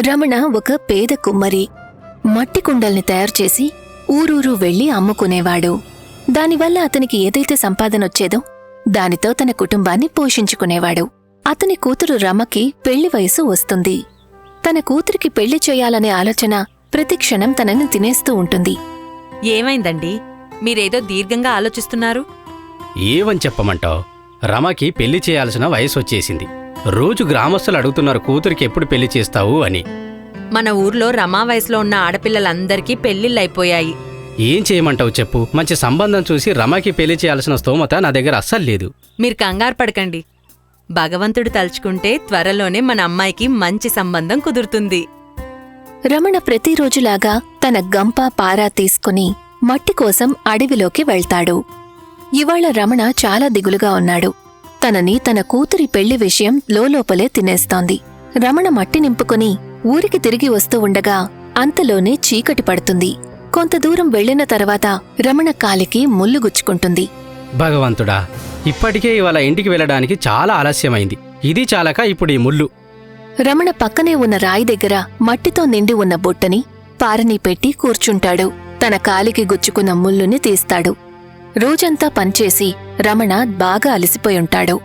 రమణ ఒక పేద కుమ్మరి. మట్టి కుండల్ని తయారు చేసి ఊరూరు వెళ్ళి అమ్ముకునేవాడు. దానివల్ల అతనికి ఏదైతే సంపాదనొచ్చేదో దానితో తన కుటుంబాన్ని పోషించుకునేవాడు. అతని కూతురు రమకి పెళ్ళి వయసు వస్తుంది. తన కూతురికి పెళ్ళి చేయాలనే ఆలోచన ప్రతిక్షణం తనని తినేస్తూ ఉంటుంది. ఏమైందండి? మీరేదో దీర్ఘంగా ఆలోచిస్తున్నారు? ఏవని చెప్పమంటావు? రమకి పెళ్ళి చేయాల్సిన వయసు వచ్చేసింది. రోజు గ్రామస్తులు అడుగుతున్నారు కూతురికి ఎప్పుడు పెళ్ళి చేస్తావు? అని. మన ఊర్లో రమా వయసులో ఉన్న ఆడపిల్లలందరికీ పెళ్ళిళ్ళైపోయాయి ఏం చేయమంటావు చెప్పు. మంచి సంబంధం చూసి రమకి పెళ్ళి చేయాల్సిన స్తోమత నా దగ్గర అస్సలు లేదు. మీరు కంగారు పడకండి. భగవంతుడు తలుచుకుంటే త్వరలోనే మన అమ్మాయికి మంచి సంబంధం కుదురుతుంది. రమణ ప్రతిరోజులాగా తన గంప పారా తీసుకుని మట్టి కోసం అడవిలోకి వెళ్తాడు. ఇవాళ రమణ చాలా దిగులుగా ఉన్నాడు. తనని తన కూతురి పెళ్ళి విషయం లోలోపలే తినేస్తోంది. రమణ మట్టి నింపుకుని ఊరికి తిరిగి వస్తూ ఉండగా అంతలోనే చీకటి పడుతుంది. కొంత దూరం వెళ్ళిన తర్వాత రమణ కాలికి ముల్లు గుచ్చుకుంటుంది. భగవంతుడా ఇప్పటికే ఇవాళ ఇంటికి వెళ్ళడానికి చాలా ఆలస్యమైంది. ఇది చాలక ఇప్పుడు ఈ ముళ్ళు. రమణ పక్కనే ఉన్న రాయి దగ్గర మట్టితో నిండి ఉన్న బుట్టని పారని పెట్టి కూర్చుంటాడు. తన కాలికి గుచ్చుకున్న ముల్లుని తీస్తాడు. రోజంతా పనిచేసి రమణ బాగా అలసిపోయుంటాడు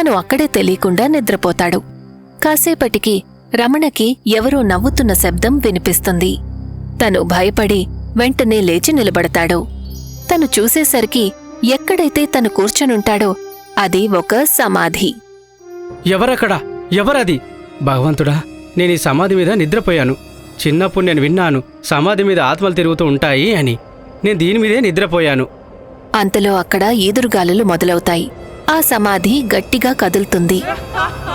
తను అక్కడే తెలియకుండా నిద్రపోతాడు. కాసేపటికి రమణకి ఎవరో నవ్వుతున్న శబ్దం వినిపిస్తుంది. తను భయపడి వెంటనే లేచి నిలబడతాడు. తను చూసేసరికి ఎక్కడైతే తను కూర్చొనుంటాడో అది ఒక సమాధి. ఎవరక్కడ? ఎవరది? భగవంతుడా నేను ఈ సమాధి మీద నిద్రపోయాను. చిన్నప్పుడు నేను విన్నాను సమాధి మీద ఆత్మలు తిరుగుతూ ఉంటాయి అని. నేను దీని మీదే నిద్రపోయాను. అంతలో అక్కడ ఈదురుగాలులు మొదలవుతాయి. ఆ సమాధి గట్టిగా కదులుతుంది.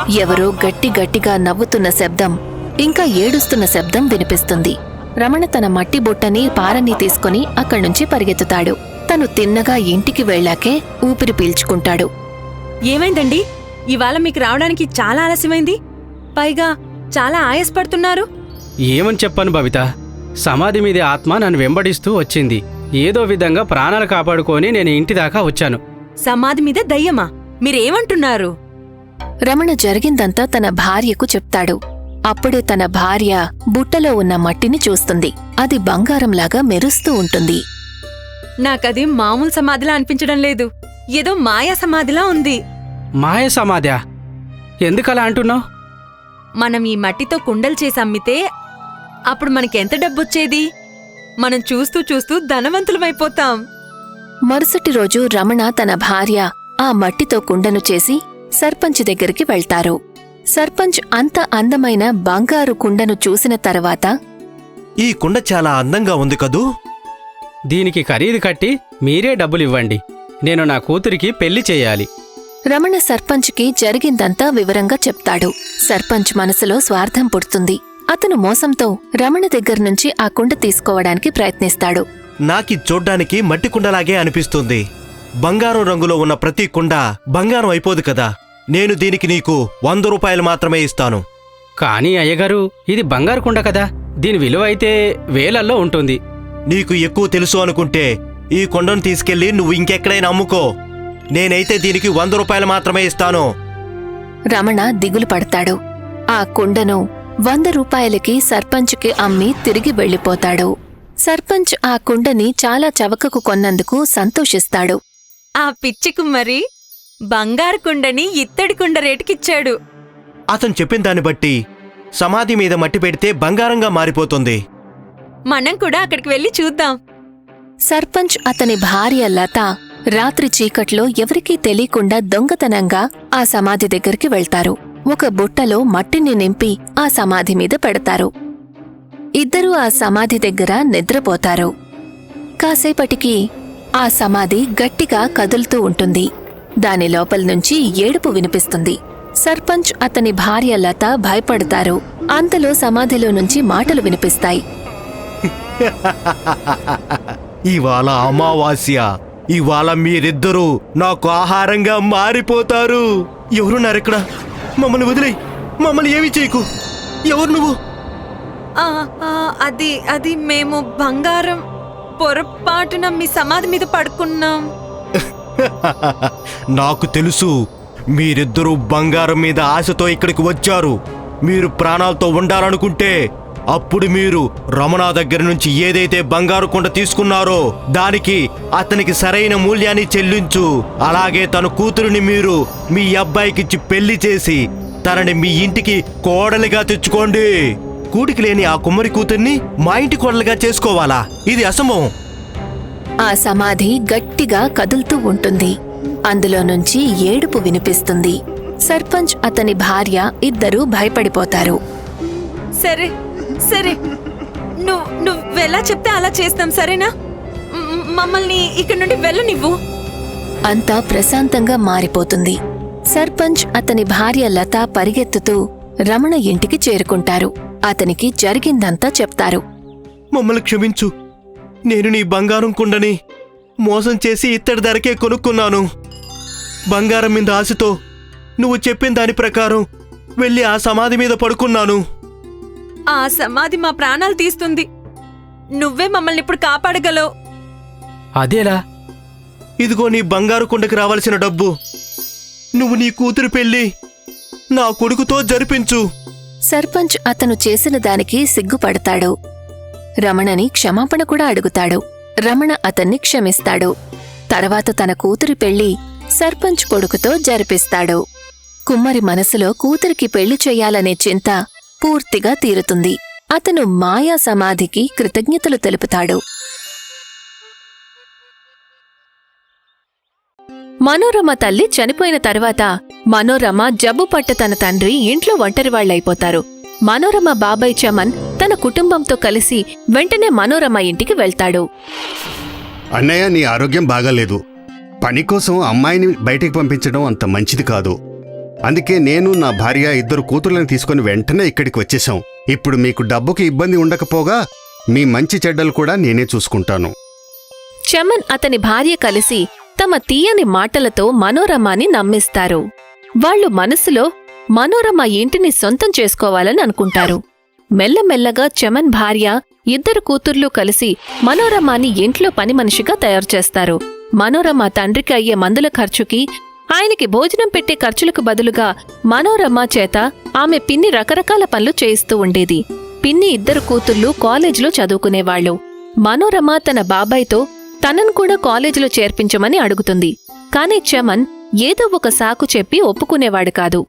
ఎవరో గట్టి గట్టిగా నవ్వుతున్న శబ్దం ఇంకా ఏడుస్తున్న శబ్దం వినిపిస్తుంది. రమణ తన మట్టి బుట్టని పారని తీసుకుని అక్కడ్నుంచి పరిగెత్తుతాడు. తను తిన్నగా ఇంటికి వెళ్ళాకే ఊపిరి పీల్చుకుంటాడు. ఏమైందండి? ఇవాళ మీకు రావడానికి చాలా ఆలస్యమైంది. పైగా చాలా ఆయాసపడుతున్నారు. ఏమని చెప్పాను బబిత? సమాధి మీదే ఆత్మ నన్ను వెంబడిస్తూ వచ్చింది. ఏదో విధంగా ప్రాణాలు కాపాడుకొని నేను ఇంటి దాకా వచ్చాను. సమాధి మీద దయ్యమా? మీరేమంటున్నారు? రమణ జరిగిందంతా తన భార్యకు చెప్తాడు. అప్పుడే తన భార్య బుట్టలో ఉన్న మట్టిని చూస్తుంది. అది బంగారంలాగా మెరుస్తూ ఉంటుంది. నాకది మామూలు సమాధిలా అనిపించడం లేదు. ఏదో మాయా సమాధిలా ఉంది. మాయ సమాధా ఎందుకలా అంటున్నావు? మనం ఈ మట్టితో కుండలు చేసి అమ్మితే అప్పుడు మనకెంత డబ్బొచ్చేది? మనం చూస్తూ చూస్తూ ధనవంతులమైపోతాం. మరుసటి రోజు రమణ తన భార్య ఆ మట్టితో కుండను చేసి సర్పంచ్ దగ్గరికి వెళ్తారు. సర్పంచ్ అంత అందమైన బంగారు కుండను చూసిన తర్వాత ఈ కుండ చాలా అందంగా ఉంది కదూ? దీనికి ఖరీదు కట్టి మీరే డబ్బులు ఇవ్వండి నేను నా కూతురికి పెళ్ళి చేయాలి. రమణ సర్పంచ్కి జరిగిందంతా వివరంగా చెప్తాడు. సర్పంచ్ మనసులో స్వార్థం పుడుతుంది. అతను మోసంతో రమణ దగ్గర్నుంచి ఆ కుండ తీసుకోవడానికి ప్రయత్నిస్తాడు. నాకి చూడ్డానికి మట్టి కుండలాగే అనిపిస్తుంది. బంగారం రంగులో ఉన్న ప్రతి కుండ బంగారం అయిపోదు కదా. నేను దీనికి నీకు వంద రూపాయలు మాత్రమే ఇస్తాను. కానీ అయ్యగారు ఇది బంగారు కుండ కదా. దీని విలువ అయితే వేలల్లో ఉంటుంది. నీకు ఎక్కువ తెలుసు అనుకుంటే ఈ కొండను తీసుకెళ్ళి నువ్వు ఇంకెక్కడైనా అమ్ముకో. నేనైతే దీనికి వంద రూపాయలు మాత్రమే ఇస్తాను. రమణ దిగులు పడతాడు. ఆ కుండను వంద రూపాయలకి సర్పంచ్కి అమ్మి తిరిగి వెళ్ళిపోతాడు. సర్పంచ్ ఆ కుండని చాలా చవకకు కొన్నందుకు సంతోషిస్తాడు. ఆ పిచ్చి కుమ్మరి బంగారు కుండని ఇత్తడి కుండ రేటుకిచ్చాడు. అతను చెప్పిన దాన్ని బట్టి సమాధి మీద మట్టి పెడితే బంగారంగా మారిపోతుంది. మనం కూడా అక్కడికి వెళ్ళి చూద్దాం. సర్పంచ్ అతని భార్య లత రాత్రి చీకట్లో ఎవరికీ తెలియకుండా దొంగతనంగా ఆ సమాధి దగ్గరికి వెళ్తారు. ఒక బుట్టలో మట్టిని నింపి ఆ సమాధి మీద పెడతారు. ఇద్దరూ ఆ సమాధి దగ్గర నిద్రపోతారు. కాసేపటికి ఆ సమాధి గట్టిగా కదులుతూ ఉంటుంది. దాని లోపల నుంచి ఏడుపు వినిపిస్తుంది. సర్పంచ్ అతని భార్య లత భయపడతారు. అంతలో సమాధిలో నుంచి మాటలు వినిపిస్తాయి. ఇవాళ అమావాస్య. ఇవాళ మీరిద్దరూ నాకు ఆహారంగా మారిపోతారు. ఎవరున్నారిక్కడ మమ్మల్ని వదిలే మమ్మల్ని ఏమి చేయకు. ఎవరు నువ్వు? అది అది మేము బంగారం పొరపాటున మీ సమాధి మీద పడుకున్నాం. నాకు తెలుసు మీరిద్దరూ బంగారం మీద ఆశతో ఇక్కడికి వచ్చారు. మీరు ప్రాణాలతో ఉండాలనుకుంటే అప్పుడు మీరు రమణ దగ్గర నుంచి ఏదైతే బంగారు కొండ తీసుకున్నారో దానికి అతనికి సరైన మూల్యాన్ని చెల్లించు. అలాగే తన కూతురుని మీరు మీ అబ్బాయికిచ్చి పెళ్ళి చేసి తనని మీ ఇంటికి కోడలిగా తెచ్చుకోండి. కూటికి లేని ఆ కుమ్మరి కూతుర్ని మా ఇంటి కోడలుగా చేసుకోవాలా? ఇది అసంభవం. ఆ సమాధి గట్టిగా కదులుతూ ఉంటుంది. అందులో నుంచి ఏడుపు వినిపిస్తుంది. సర్పంచ్ అతని భార్య ఇద్దరూ భయపడిపోతారు. సరే సరే. నువ్వు నువ్వెలా చెప్తే అలా చేస్తాం సరేనా? మమ్మల్ని ఇక్కడి నుండి వెళ్ళనివ్వు అంతా ప్రశాంతంగా మారిపోతుంది. సర్పంచ్ అతని భార్య లత పరిగెత్తుతూ రమణ ఇంటికి చేరుకుంటారు. అతనికి జరిగిందంతా చెప్తారు. మమ్మల్ని క్షమించు. నేను నీ బంగారం కుండని మోసం చేసి ఇత్తడి ధరకే కొనుక్కున్నాను. బంగారం మీద ఆశతో నువ్వు చెప్పిన దాని ప్రకారం వెళ్ళి ఆ సమాధి మీద పడుకున్నాను. ఆ సమాధి మా ప్రాణాలు తీస్తుంది. నువ్వే మమ్మల్ని ఇప్పుడు కాపాడగలవు. అదేలా? ఇదిగో నీ బంగారు కుండకి రావాల్సిన డబ్బు. నువ్వు నీ కూతురు పెళ్ళి నా కొడుకుతో జరిపించు. సర్పంచ్ అతను చేసిన దానికి సిగ్గుపడతాడు. రమణని క్షమాపణ కూడా అడుగుతాడు. రమణ అతన్ని క్షమిస్తాడు. తర్వాత తన కూతురి పెళ్ళి సర్పంచ్ కొడుకుతో జరిపిస్తాడు. కుమ్మరి మనసులో కూతురికి పెళ్ళి చెయ్యాలనే చింత పూర్తిగా తీరుతుంది. అతను మాయా సమాధికి కృతజ్ఞతలు తెలుపుతాడు. మనోరమ తల్లి చనిపోయిన తర్వాత మనోరమ జబ్బు పట్ట తన తండ్రి ఇంట్లో ఒంటరివాళ్ళైపోతారు మనోరమ బాబాయ్ చమన్ తన కుటుంబంతో కలిసి వెంటనే మనోరమ ఇంటికి వెళ్తాడు. అన్నయ్య నీ ఆరోగ్యం బాగాలేదు. పని కోసం అమ్మాయిని బయటికి పంపించడం అంత మంచిది కాదు. అందుకే నేను నా భార్య ఇద్దరు కూతుర్లను తీసుకుని వెంటనే ఇక్కడికి వచ్చేసాం ఇప్పుడు మీకు డబ్బుకి ఇబ్బంది ఉండకపోగా మీ మంచి చెడ్డలు కూడా నేనే చూసుకుంటాను. చమన్ అతని భార్య కలిసి తమ తీయని మాటలతో మనోరమాని నమ్మిస్తారు. వాళ్ళు మనసులో మనోరమ ఇంటిని సొంతం చేసుకోవాలని అనుకుంటారు. మెల్లమెల్లగా చమన్ భార్య ఇద్దరు కూతుర్లు కలిసి మనోరమాని ఇంట్లో పని మనిషిగా తయారు చేస్తారు. మనోరమ తండ్రికి అయ్యే మందుల ఖర్చుకి ఆయనకి భోజనం పెట్టే ఖర్చులకు బదులుగా మనోరమ చేత ఆమె పిన్ని రకరకాల పనులు చేయిస్తూ ఉండేది. పిన్ని ఇద్దరు కూతుర్లు కాలేజీలో చదువుకునేవాళ్ళు మనోరమ తన బాబాయ్తో తనను కూడా కాలేజీలో చేర్పించమని అడుగుతుంది. కాని చమన్ ఏదో ఒక సాకు చెప్పి ఒప్పుకునేవాడు కాదు.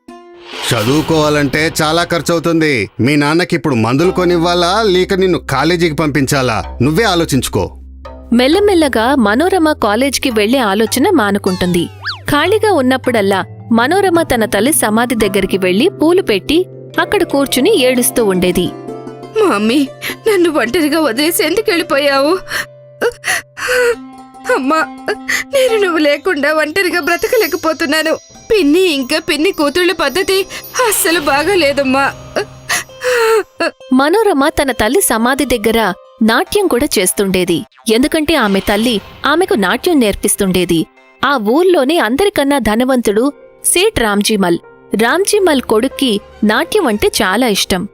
చదువుకోవాలంటే చాలా ఖర్చు అవుతుంది మీ నాన్నకి ఇప్పుడు మందులు కొనివ్వాలా? లేక నిన్ను కాలేజీకి పంపించాలా? నువ్వే ఆలోచించుకో. మెల్లమెల్లగా మనోరమ కాలేజ్కి వెళ్ళే ఆలోచన మానుకుంటుంది. ఖాళీగా ఉన్నప్పుడల్లా మనోరమ తన తల్లి సమాధి దగ్గరికి వెళ్ళి పూలు పెట్టి అక్కడ కూర్చుని ఏడుస్తూ ఉండేది. మమ్మీ నన్ను ఒంటరిగా వదిలేసి ఎందుకు వెళ్ళిపోయావు? అమ్మా నేను నువ్వు లేకుండా ఒంటరిగా బ్రతకలేకపోతున్నాను. పిన్ని ఇంకా పిన్ని కూతుళ్ళ పద్ధతి అస్సలు బాగాలేదమ్మా. మనోరమ తన తల్లి సమాధి దగ్గర నాట్యం కూడా చేస్తుండేది. ఎందుకంటే ఆమె తల్లి ఆమెకు నాట్యం నేర్పిస్తుండేది. ఆ ఊర్లోనే అందరికన్నా ధనవంతుడు సేట్ రామ్జీమల్. రామ్జీమల్ కొడుక్కి నాట్యం అంటే చాలా ఇష్టం.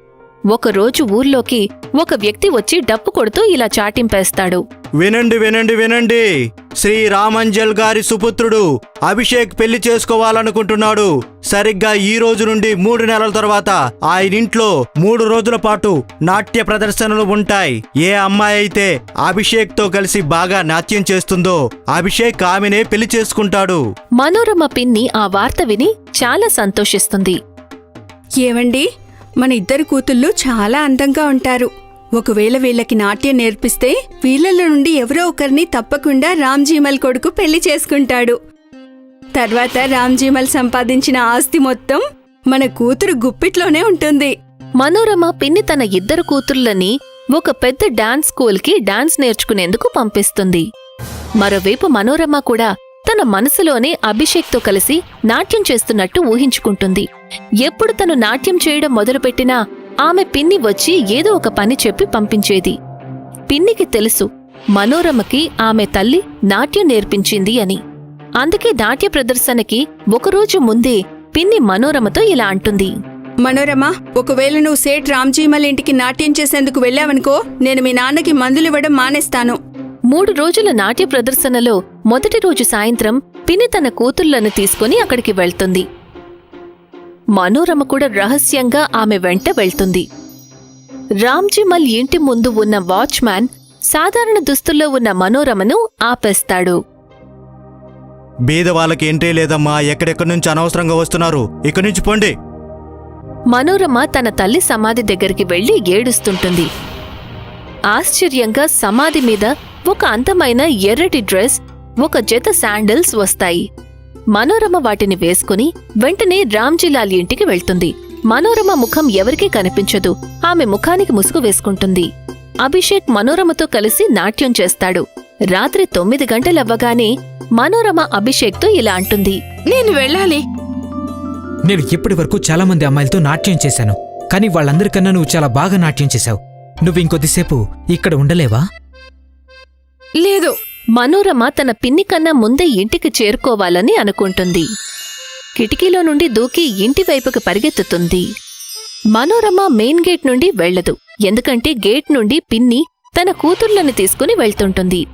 ఒకరోజు ఊర్లోకి ఒక వ్యక్తి వచ్చి డప్పు కొడుతూ ఇలా చాటింపేస్తాడు. వినండి వినండి వినండి. శ్రీ రామంజల్ గారి సుపుత్రుడు అభిషేక్ పెళ్ళి చేసుకోవాలనుకుంటున్నాడు. సరిగ్గా ఈ రోజు నుండి మూడు నెలల తర్వాత ఆయన ఇంట్లో మూడు రోజుల పాటు నాట్య ప్రదర్శనలు ఉంటాయి. ఏ అమ్మాయి అయితే అభిషేక్తో కలిసి బాగా నాట్యం చేస్తుందో అభిషేక్ ఆమెనే పెళ్ళి చేసుకుంటాడు. మనోరమ పిన్ని ఆ వార్త విని చాలా సంతోషిస్తుంది. ఏవండి మన ఇద్దరు కూతుళ్ళు చాలా అందంగా ఉంటారు. ఒకవేళ వీళ్ళకి నాట్యం నేర్పిస్తే వీళ్ళలో నుండి ఎవరో ఒకరిని తప్పకుండా రామ్జీమల్ కొడుకు పెళ్ళి చేసుకుంటాడు. తర్వాత రామ్జీమల్ సంపాదించిన ఆస్తి మొత్తం మన కూతురు గుప్పిట్లోనే ఉంటుంది. మనోరమ పిన్ని తన ఇద్దరు కూతుర్లని ఒక పెద్ద డాన్స్ స్కూల్కి డాన్స్ నేర్చుకునేందుకు పంపిస్తుంది. మరోవైపు మనోరమ కూడా తన మనసులోనే అభిషేక్తో కలిసి నాట్యం చేస్తున్నట్టు ఊహించుకుంటుంది. ఎప్పుడు తను నాట్యం చేయడం మొదలుపెట్టినా ఆమె పిన్ని వచ్చి ఏదో ఒక పని చెప్పి పంపించేది. పిన్నికి తెలుసు మనోరమకి ఆమె తల్లి నాట్యం నేర్పించింది అని. అందుకే నాట్య ప్రదర్శనకి ఒకరోజు ముందే పిన్ని మనోరమతో ఇలా అంటుంది. మనోరమ ఒకవేళ నువ్వు సేట్ రామ్జీమల్ ఇంటికి నాట్యం చేసేందుకు వెళ్ళావనుకో నేను మీ నాన్నకి మందులివ్వడం మానేస్తాను. మూడు రోజుల నాట్య ప్రదర్శనలో మొదటి రోజు సాయంత్రం పిన్ని తన కూతుళ్ళను తీసుకుని అక్కడికి వెళ్తుంది. మనోరమ కూడా రహస్యంగా ఆమె వెంట వెళ్తుంది. రామ్జీమల్ ఇంటి ముందు ఉన్న వాచ్మ్యాన్ సాధారణ దుస్తుల్లో ఉన్న మనోరమను ఆపేస్తాడు. బీద వాళ్ళకి ఎంట్రీ లేదమ్మా ఎక్కడెక్కడి నుంచి అనవసరంగా వస్తున్నారు? ఇక్కడి నుంచి పోండి. మనోరమ తన తల్లి సమాధి దగ్గరికి వెళ్ళి ఏడుస్తుంటుంది. ఆశ్చర్యంగా సమాధి మీద ఒక అందమైన ఎర్రటి డ్రెస్ ఒక జత శాండిల్స్ వస్తాయి. మనోరమ వాటిని వేసుకుని వెంటనే రామ్జీలాల్ ఇంటికి వెళ్తుంది. మనోరమ ముఖం ఎవరికీ కనిపించదు. ఆమె ముఖానికి ముసుగు వేసుకుంటుంది. అభిషేక్ మనోరమతో కలిసి నాట్యం చేస్తాడు. రాత్రి తొమ్మిది గంటలవ్వగానే మనోరమ అభిషేక్తో ఇలా అంటుంది. నేను వెళ్ళాలి. నేను ఇప్పటి వరకు చాలా మంది అమ్మాయిలతో నాట్యం చేశాను. కానీ వాళ్ళందరికన్నా నువ్వు చాలా బాగా నాట్యం చేశావు. నువ్వు ఇంకొద్దిసేపు ఇక్కడ ఉండలేవా? లేదు మనోరమ తన పిన్ని కన్నా ముందే ఇంటికి చేరుకోవాలని అనుకుంటుంది. కిటికీలో నుండి దూకి ఇంటి వైపుకి పరిగెత్తుతుంది. మనోరమ మెయిన్ గేట్ నుండి వెళ్ళదు. ఎందుకంటే గేట్ నుండి పిన్ని తన కూతుర్లను తీసుకుని వెళ్తుంటుంది.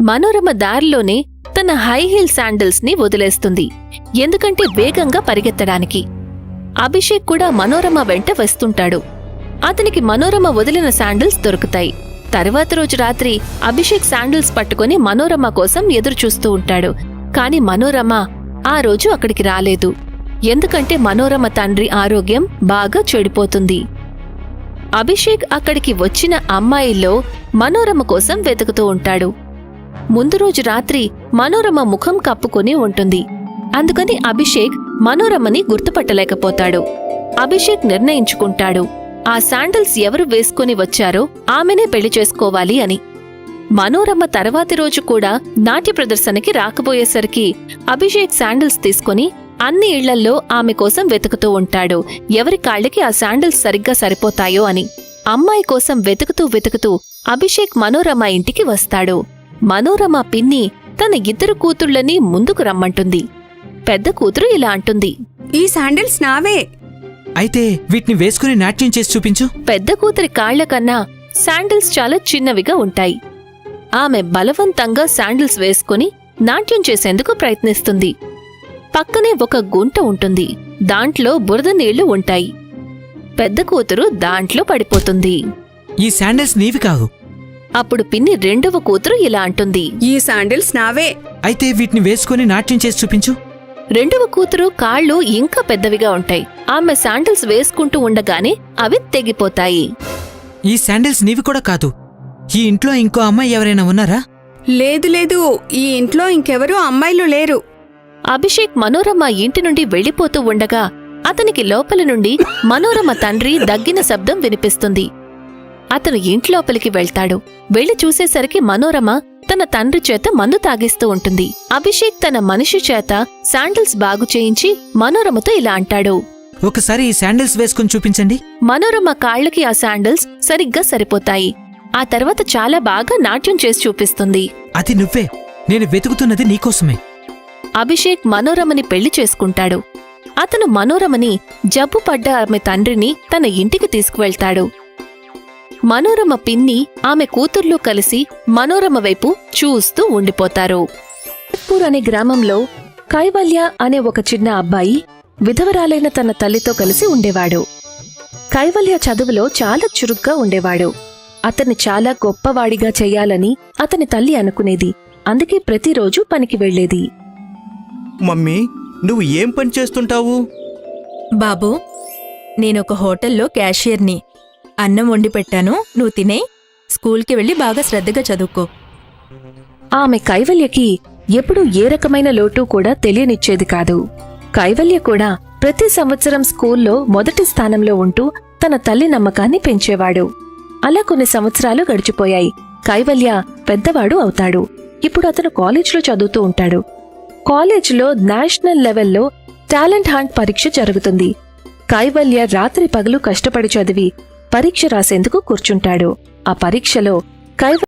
మనోరమ దారిలోనే తన హై హీల్ శాండిల్స్ని వదిలేస్తుంది. ఎందుకంటే వేగంగా పరిగెత్తడానికి. అభిషేక్ కూడా మనోరమ వెంట వస్తుంటాడు. అతనికి మనోరమ వదిలిన శాండిల్స్ దొరుకుతాయి. తర్వాత రోజు రాత్రి అభిషేక్ శాండిల్స్ పట్టుకుని మనోరమ కోసం ఎదురుచూస్తూ ఉంటాడు. కాని మనోరమ ఆ రోజు అక్కడికి రాలేదు. ఎందుకంటే మనోరమ తండ్రి ఆరోగ్యం బాగా చెడిపోతుంది. అభిషేక్ అక్కడికి వచ్చిన అమ్మాయిల్లో మనోరమ కోసం వెతుకుతూ ఉంటాడు. ముందు రోజు రాత్రి మనోరమ ముఖం కప్పుకొని ఉంటుంది. అందుకని అభిషేక్ మనోరమని గుర్తుపట్టలేకపోతాడు. అభిషేక్ నిర్ణయించుకుంటాడు. ఆ శాండల్స్ ఎవరు వేసుకుని వచ్చారో ఆమెనే పెళ్ళి చేసుకోవాలి అని. మనోరమ తర్వాతి రోజు కూడా నాట్య ప్రదర్శనకి రాకపోయేసరికి అభిషేక్ శాండిల్స్ తీసుకుని అన్ని ఇళ్ళల్లో ఆమె కోసం వెతుకుతూ ఉంటాడు. ఎవరి కాళ్ళకి ఆ శాండిల్స్ సరిగ్గా సరిపోతాయో అని. అమ్మాయి కోసం వెతుకుతూ వెతుకుతూ అభిషేక్ మనోరమ ఇంటికి వస్తాడు. మనోరమ పిన్ని తన ఇద్దరు కూతుళ్ళని ముందుకు రమ్మంటుంది. పెద్ద కూతురు ఇలా అంటుంది. ఈ శాండిల్స్ నావే. అయితే వీటిని వేసుకుని నాట్యం చేసి చూపించు. పెద్ద కూతురి కాళ్ళ కన్నా శాండిల్స్ చాలా చిన్నవిగా ఉంటాయి. ఆమె బలవంతంగా శాండిల్స్ వేసుకుని నాట్యం చేసేందుకు ప్రయత్నిస్తుంది. పక్కనే ఒక గుంట ఉంటుంది. దాంట్లో బురద నీళ్ళు ఉంటాయి. పెద్ద కూతురు దాంట్లో పడిపోతుంది. ఈ శాండల్స్ నీవి కావు. అప్పుడు పిన్ని రెండవ కూతురు ఇలా అంటుంది. ఈ శాండిల్స్ నావే. అయితే వీటిని వేసుకుని నాట్యం చేసి చూపించు. రెండవ కూతురు కాళ్ళు ఇంకా పెద్దవిగా ఉంటాయి. ఆమె శాండిల్స్ వేసుకుంటూ ఉండగానే అవి తెగిపోతాయి. ఈ శాండిల్స్ నీవి కూడా కాదు. ఈ ఇంట్లో ఇంకో అమ్మాయి ఎవరైనా ఉన్నారా? లేదు లేదు. ఈ ఇంట్లో ఇంకెవరూ అమ్మాయిలు లేరు. అభిషేక్ మనోరమ ఇంటి నుండి వెళ్ళిపోతూ ఉండగా అతనికి లోపల నుండి మనోరమ తండ్రి దగ్గిన శబ్దం వినిపిస్తుంది. అతను ఇంట్లోపలికి వెళ్తాడు. వెళ్ళి చూసేసరికి మనోరమ తన తండ్రి చేత మందు తాగిస్తూ ఉంటుంది. అభిషేక్ తన మనిషి చేత శాండిల్స్ బాగు చేయించి మనోరమతో ఇలా అంటాడు. ఒకసారి ఈ శాండిల్స్ వేసుకుని చూపించండి. మనోరమ కాళ్ళకి ఆ శాండిల్స్ సరిగ్గా సరిపోతాయి. ఆ తర్వాత చాలా బాగా నాట్యం చేసి చూపిస్తుంది. అది నువ్వే. నేను వెతుకుతున్నది నీకోసమే. అభిషేక్ మనోరమని పెళ్ళి చేసుకుంటాడు. అతను మనోరమని జబ్బు పడ్డ ఆమె తండ్రిని తన ఇంటికి తీసుకువెళ్తాడు. మనోరమ పిన్ని ఆమె కూతుర్లు కలిసి మనోరమ వైపు చూస్తూ ఉండిపోతారు. పూర్ అనే గ్రామంలో కైవల్య అనే ఒక చిన్న అబ్బాయి విధవరాలైన తన తల్లితో కలిసి ఉండేవాడు. కైవల్య చదువులో చాలా చురుగ్గా ఉండేవాడు. అతన్ని చాలా గొప్పవాడిగా చెయ్యాలని అతని తల్లి అనుకునేది. అందుకే ప్రతిరోజు పనికి వెళ్ళేది మమ్మీ నువ్వు ఏం పని చేస్తుంటావు? బాబూ నేనొక హోటల్లో క్యాషియర్ని. అన్నం వండి పెట్టాను. నువ్వు తినే. స్కూల్కి వెళ్ళి బాగా శ్రద్ధగా చదువుకో. ఆమె కైవల్యకి ఎప్పుడూ ఏ రకమైన లోటు కూడా తెలియనిచ్చేది కాదు. కైవల్య కూడా ప్రతి సంవత్సరం స్కూల్లో మొదటి స్థానంలో ఉంటూ తన తల్లి నమ్మకాన్ని పెంచేవాడు. అలా కొన్ని సంవత్సరాలు గడిచిపోయాయి. కైవల్య పెద్దవాడు అవుతాడు. ఇప్పుడు అతను కాలేజ్లో చదువుతూ ఉంటాడు. కాలేజ్లో నేషనల్ లెవెల్లో టాలెంట్ హంట్ పరీక్ష జరుగుతుంది. కైవల్య రాత్రి పగలు కష్టపడి చదివి పరీక్ష రాసేందుకు కూర్చుంటాడు. ఆ పరీక్షలో కైవ